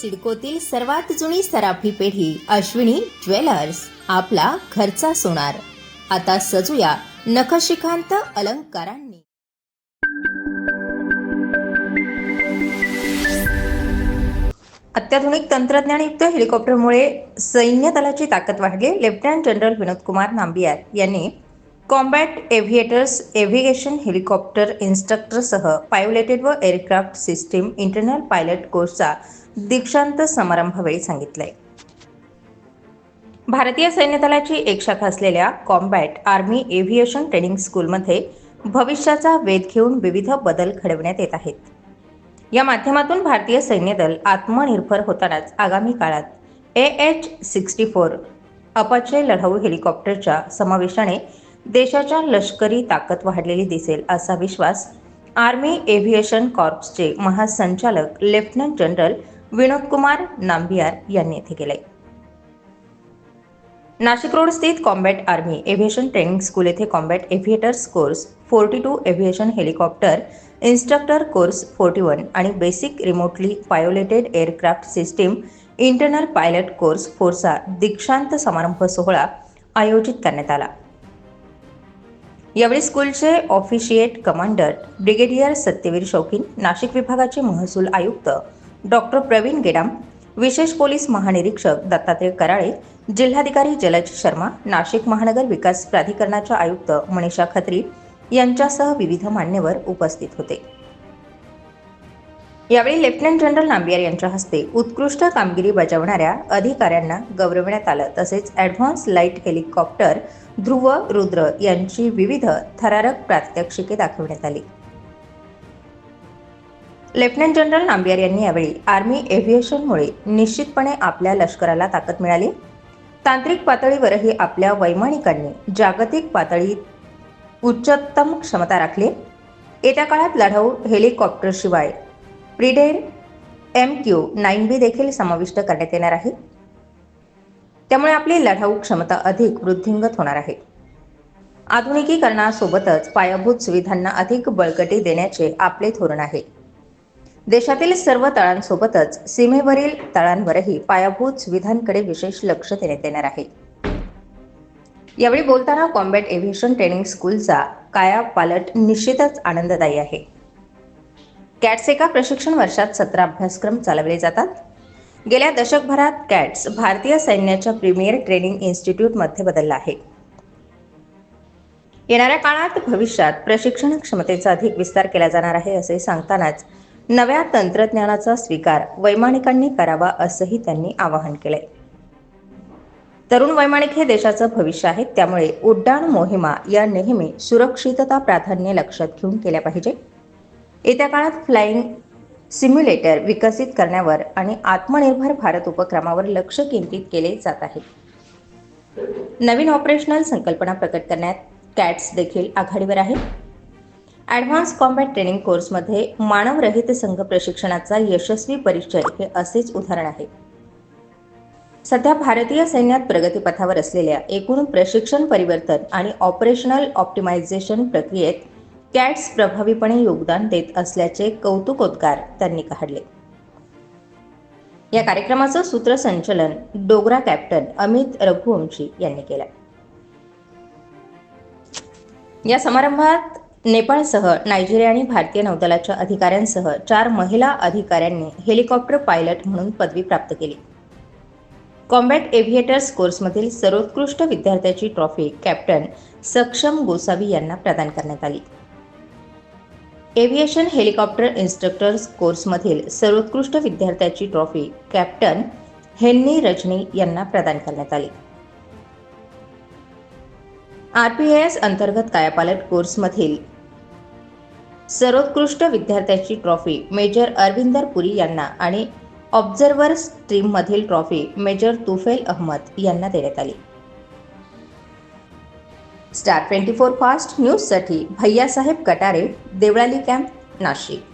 सिडकोतील सर्वात जुनी सराफी पेढी अश्विनी ज्वेलर्स आपला घरचा सोनार. आता सजूया नखशिखांत अलंकारांनी. अत्याधुनिक तंत्रज्ञानयुक्त हेलिकॉप्टरमुळे सैन्य दलाची ताकद वाढली. लेफ्टनंट जनरल विनोद कुमार नांबियार यांनी कॉम्बॅट एव्हिएटर्स एव्हिएशन हेलिकॉप्टर इन्स्ट्रक्टरसह पायलटेड व एअरक्राफ्ट सिस्टीम इंटरनल पायलट कोर्सचा दीक्षांत समारंभावेळी सांगितलंय. भारतीय सैन्य दलाची एक शाखा असलेल्या कॉम्बॅट आर्मी एव्हिएशन ट्रेनिंग स्कूलमध्ये भविष्याचा वेध घेऊन विविध बदल घडवण्यात येत आहेत. या माध्यमातून भारतीय सैन्य दल आत्मनिर्भर होतानाच आगामी काळात A H sixty four Apache लढाऊ हेलिकॉप्टरच्या समावेशाने देशाच्या लष्करी ताकद वाढलेली दिसेल असा विश्वास आर्मी एव्हिएशन कॉर्प्सचे महासंचालक लेफ्टनंट जनरल विनोद कुमार नांबियार यांनी येथे केले नाशिक रोड स्थित combat army aviation training school येथे combat aviators course forty two aviation helicopter instructor course forty one आणि basic remotely piloted aircraft system internal pilot course फोर्सचा दीक्षांत समारंभ सोहळा आयोजित करण्यात आला. यावेळी स्कूलचे officiate commander brigadier Satyaveer Shaukeen Nashik विभागाचे महसूल आयुक्त डॉक्टर प्रवीण गेडाम विशेष पोलीस महानिरीक्षक दत्तात्रय कराळे जिल्हाधिकारी जलज शर्मा नाशिक महानगर विकास प्राधिकरणाच्या आयुक्त मनीषा खत्री यांच्यासह विविध मान्यवर उपस्थित होते. यावेळी लेफ्टनंट जनरल नांबियार यांच्या हस्ते उत्कृष्ट कामगिरी बजावणाऱ्या अधिकाऱ्यांना गौरवण्यात आलं. तसेच advance light helicopter Dhruv Rudra यांची विविध थरारक प्रात्यक्षिके दाखवण्यात आली. लेफ्टनंट जनरल नांबियार यांनी यावेळी आर्मी एव्हिएशनमुळे निश्चितपणे आपल्या लष्कराला ताकद मिळाली. तांत्रिक पातळीवरही आपल्या वैमानिकांनी जागतिक पातळीत उच्चतम क्षमता राखली. येत्या काळात लढाऊ हेलिकॉप्टरशिवाय प्रिडेन एम क्यू नाईन बी देखील समाविष्ट करण्यात येणार आहे. त्यामुळे आपली लढाऊ क्षमता अधिक वृद्धिंगत होणार आहे. आधुनिकीकरणासोबतच पायाभूत सुविधांना अधिक बळकटी देण्याचे आपले धोरण आहे. देशातील सर्व तळांसोबतच सीमेवरील तळांवरही पायाभूत सुविधांकडे विशेष लक्ष देण्यात येणार आहे. यावेळी बोलताना कॉम्बॅट एव्हिएशन ट्रेनिंग स्कूलचा काया पालट निश्चितच आनंददायी आहे. कॅट्स एका प्रशिक्षण वर्षात सतरा अभ्यासक्रम चालवले जातात. गेल्या दशकभरात कॅट्स भारतीय सैन्याच्या प्रीमियर ट्रेनिंग इन्स्टिट्यूटमध्ये बदलला आहे. येणाऱ्या काळात भविष्यात प्रशिक्षण क्षमतेचा अधिक विस्तार केला जाणार आहे असे सांगतानाच नव्या तंत्रज्ञानाचा स्वीकार वैमानिकांनी करावा असंही त्यांनी आवाहन केलंय. तरुण वैमानिक हे देशाचं भविष्य आहेत त्यामुळे उड्डाण मोहिमा या नेहमी सुरक्षितता प्राधान्य लक्षात घेऊन केल्या पाहिजे. येत्या काळात फ्लाईंग सिम्युलेटर विकसित करण्यावर आणि आत्मनिर्भर भारत उपक्रमावर लक्ष केंद्रित केले जात आहे. नवीन ऑपरेशनल संकल्पना प्रकट करण्यात कॅट्स देखील आघाडीवर आहे. ॲडव्हान्स कॉम्बॅट ट्रेनिंग कोर्समध्ये मानवरहित संघ प्रशिक्षणाचा यशस्वी परिचय हे असेच उदाहरण आहे. सध्या भारतीय सैन्यात प्रगतीपथावर असलेल्या एकूण प्रशिक्षण परिवर्तन आणि ऑपरेशनल ऑप्टिमायझेशन प्रक्रियेत कॅट्स प्रभावीपणे योगदान देत असल्याचे कौतुकोद्गार त्यांनी काढले. या कार्यक्रमाचं सूत्रसंचलन डोगरा कॅप्टन अमित रघुवंशी यांनी केलं. या समारंभात नेपाळसह नायजेरिया आणि भारतीय नौदलाच्या अधिकाऱ्यांसह चार महिला अधिकाऱ्यांनी हेलिकॉप्टर पायलट म्हणून पदवी प्राप्त केली. कॉम्बॅट एव्हिएटर्स कोर्समधील सर्वोत्कृष्ट विद्यार्थ्याची ट्रॉफी कॅप्टन सक्षम गोसावी यांना प्रदान करण्यात आली. एव्हिएशन हेलिकॉप्टर इन्स्ट्रक्टर्स कोर्समधील सर्वोत्कृष्ट विद्यार्थ्याची ट्रॉफी कॅप्टन हेन्नी रजनी यांना प्रदान करण्यात आली. आर पी एस अंतर्गत कायापालट कोर्समधील सर्वोत्कृष्ट विद्यार्थ्याची ट्रॉफी मेजर अरविंदर पुरी यांना आणि ऑब्झर्व्हर स्ट्रीममधील ट्रॉफी मेजर तुफेल अहमद यांना देण्यात आली. स्टार ट्वेंटी फोर फास्ट न्यूजसाठी भैयासाहेब कटारे देवळाली कॅम्प नाशिक.